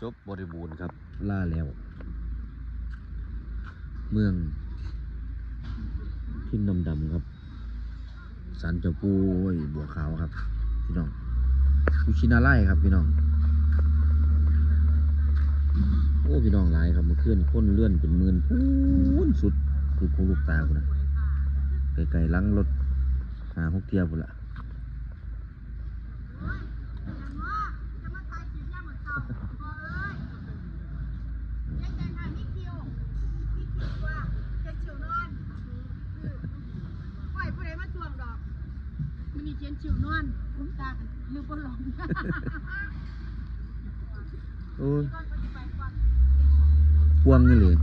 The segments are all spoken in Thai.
จบบริบูรณ์ครับ ล่าแล้ว เมืองทินดำดำครับสันเจ้าปูโอ้บัวขาวครับ พี่น้องกุชินาไล่ครับพี่น้อง โอ้พี่น้องหลายครับมาเมื่อนคนเลื่อนเป็นหมื่นพูนสุดลูกคงลูกตาพุ่นนะไกลๆลังรถหาหกเทียบุนละ มันนี่เังคุ้มตาลืมบ่ลงโอ้ยพวงนี่เลย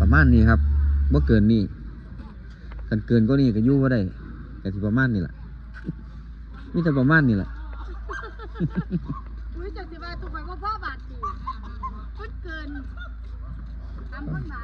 ประมาณนี้ครับบ่เกินนี่กันเกินก็นี่ก็ยู่ว่าได้แต่ที่ประมาณนี้แหละมีแต่ประมาณนี้แหละอุ้ยจังสิว่าตุกไปว่าพ่อบาทสิมันเกินสามพันบาท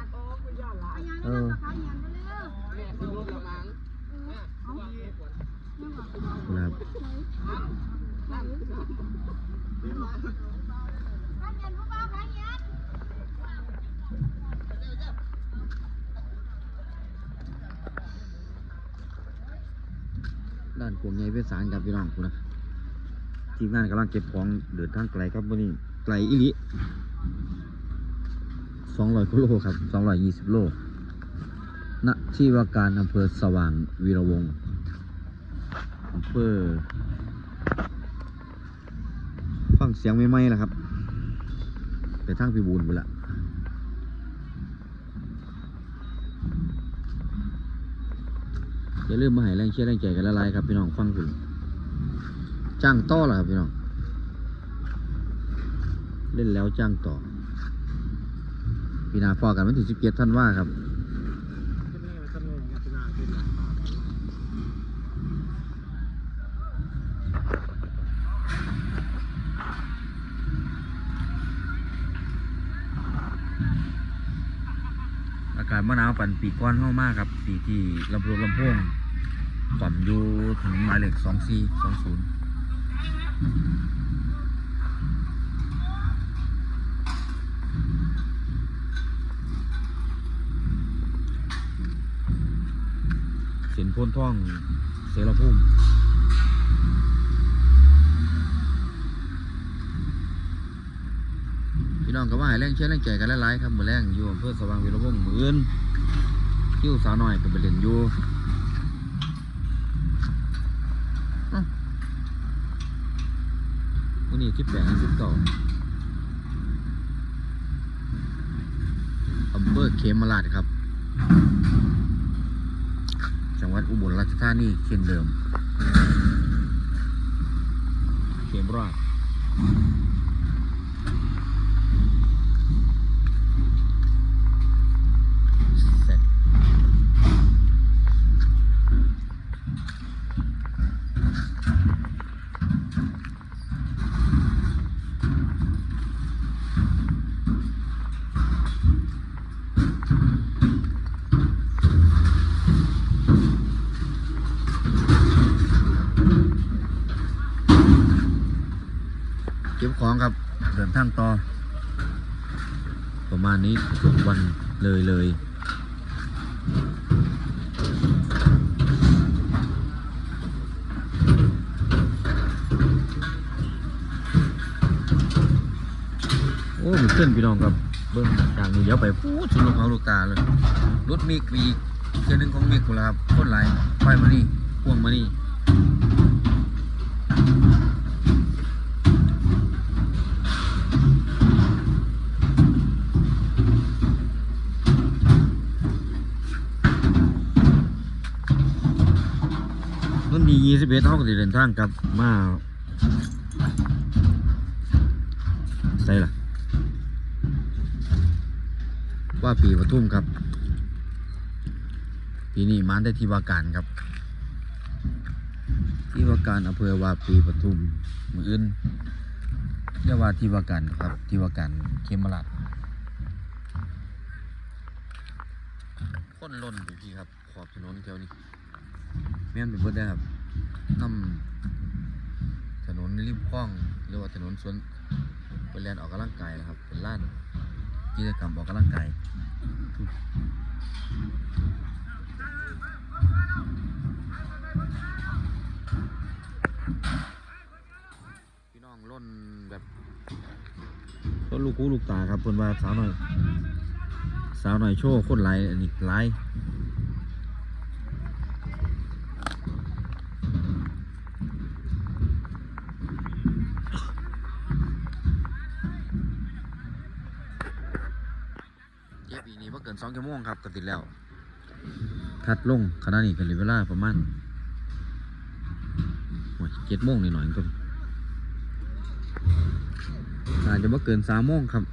ด้านกวงใหญ่เพชรสารครับพี่น้องคุณนะทีมงานกำลังเก็บของเดินทางไกลครับวันนี้ไกลอีลิสองร้อยกิโลครับสองร้อยยี่สิบโลณที่ว่าการอำเภอสว่างวีระวงศ์ อำเภอฟังเสียงไม่ไหมล่ะครับ ไปทางพิบูลไปละอย่าลืมมาให้แรงเชียร์แรงใจกันละลายครับพี่น้องฟังถึงจ้างต่อล่ะครับพี่น้อง เล่นแล้วจ้างต่อพี่นาพอกันวันที่สิบเจ็ดท่านว่าครับ อากาศ มะนาวปันปีก้อนเข้ามากครับปีที่ลำพูลำโพงต่อมอยู่ถนนหมายเลขสองสี่สองศูนย์เส้นพ้นท่องเสรภูมิ น้องก็ว่าให้แรงเชื่อแรงใจกันหลายๆครับมือแรงอยู่อำเภอสว่างวีรวงศ์หมื่นคิ้วสาวหน้อยก็ไปเล่นอยู่วันนี้ที่แปดสิบเก้าอำเภอเขมราชครับ จังหวัดอุบลราชธานีเช่นเดิม เขมราชเสร็จเก็บของครับเดินทางต่อ ประมาณนี้ทุกวันเลยเลยโอ้มีเพื่อนพี่น้องครับเบิ้งจากนี้เดี๋ยวไปพูดสุดลูกเขาลูกตาเลยรถมีกมีเชือหนึ่งของมีกกูแล้วครับคนไหลายไฟมานี่พ่วงมานี่ สิบเอ็ดเท่ากับที่เดินทางกลับมาใส่ล่ะ ว่าปีปทุมครับ ปีนี้มาได้ที่ว่าการครับ ที่ว่าการอำเภอวาปีปทุมมืออื่นเรียกว่าที่ว่าการครับที่ว่าการเขมราชคนล้นอยู่พี่ครับ ขอบถนนแถวนี้แม่นเป็นเบิดได้ครับ น้ำถนนริมคลองหรือว่าถนนสวนไปเรียนออกกำลังกายนะครับ เป็นล้านกิจกรรมออกกำลังกายพี่น้องล้นแบบล้นลูกหูลูกตาครับเพิ่นว่าสาวหน่อยสาวหน่อยโชว์คนไลอันนี้ไล เย็บอีกนี่ว่าเกินสองชั่วโมงครับก็ติดแล้วทัดลงขณะนี้ก็เหลือเวลาประมาณเจ็ดโมงนิดหน่อยๆก็อาจจะว่าเกินสามโมงครับ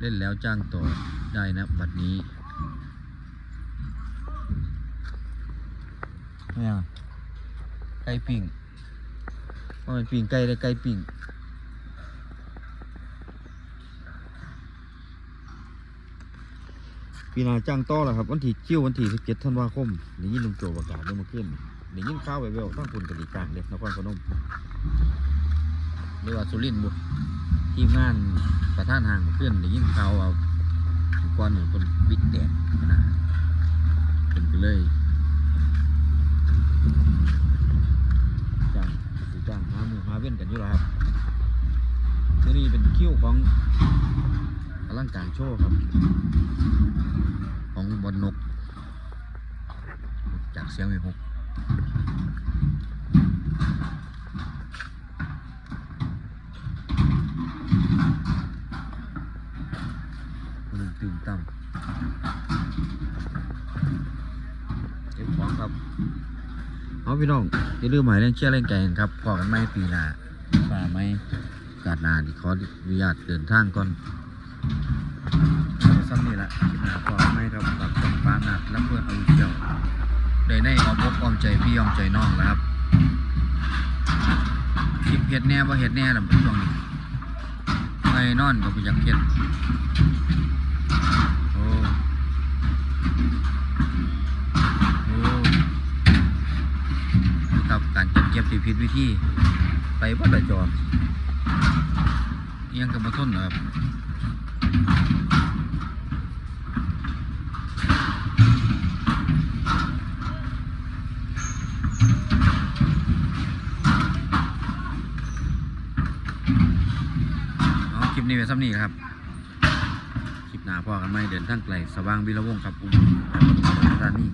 เล่นแล้วจ้างต่อได้นะบัดนี้ไม่ยังไก่ปิ้ง ว่ามันปิ้งไก่ได้ไก่ปิ้งปีนาจ้างต่อแล้วครับ วันที่คิววันที่สิบเจ็ดธันวาคมได้ยินลุงโจประกาศเมื่อคืนได้ยินข่าวแววๆตั้งคุณกติกางเด็กนครพนมหรือว่าสุรินทร์บุทีมงานประธานห่างเพื่อนได้ยินข่าวเอาก่อนหนึ่งคนบิดแดดนะเป็นไปเลยจ้างสิจ้างหามือหาเว้นกันอยู่แล้วครับที่นี่เป็นคิว ของอลังการโชว์ครับ ของบอลนก จากเสียงวิหกมันตื่นตั้มเก็บของครับเอาพี่น้องอย่าลืมหมายเล่นเชื่อเล่นแกงครับพอกันไม่ปีหน้าฝ่าไม่ กาดนาที่ขออนุญาตเดินทางก่อนเอาซ้ำนี่แหละคลิปหน้าพอกันไม่รับกับต้องฟ้าหนักและเพื่อนเอาเที่ยวได้ในออมอกออมใจพี่ออมใจน้องแล้วครับคลิปเห็ดแน่ว่าเห็ดแน่ลำช่วงนี้ไงนอนก็ไปอยากเห็ดโอ้โอ้กับการจัดเก็บที่ผิดวิธีไปวัดระจอม เอียงกับมาทนเหรอครับคลิปนี้ไปซ้ำนี่ครับ คลิปหน้าพ่อกันไหมเดินทางไกล สว่างวิรวงศ์ครับอุ้มไปปทุมธานี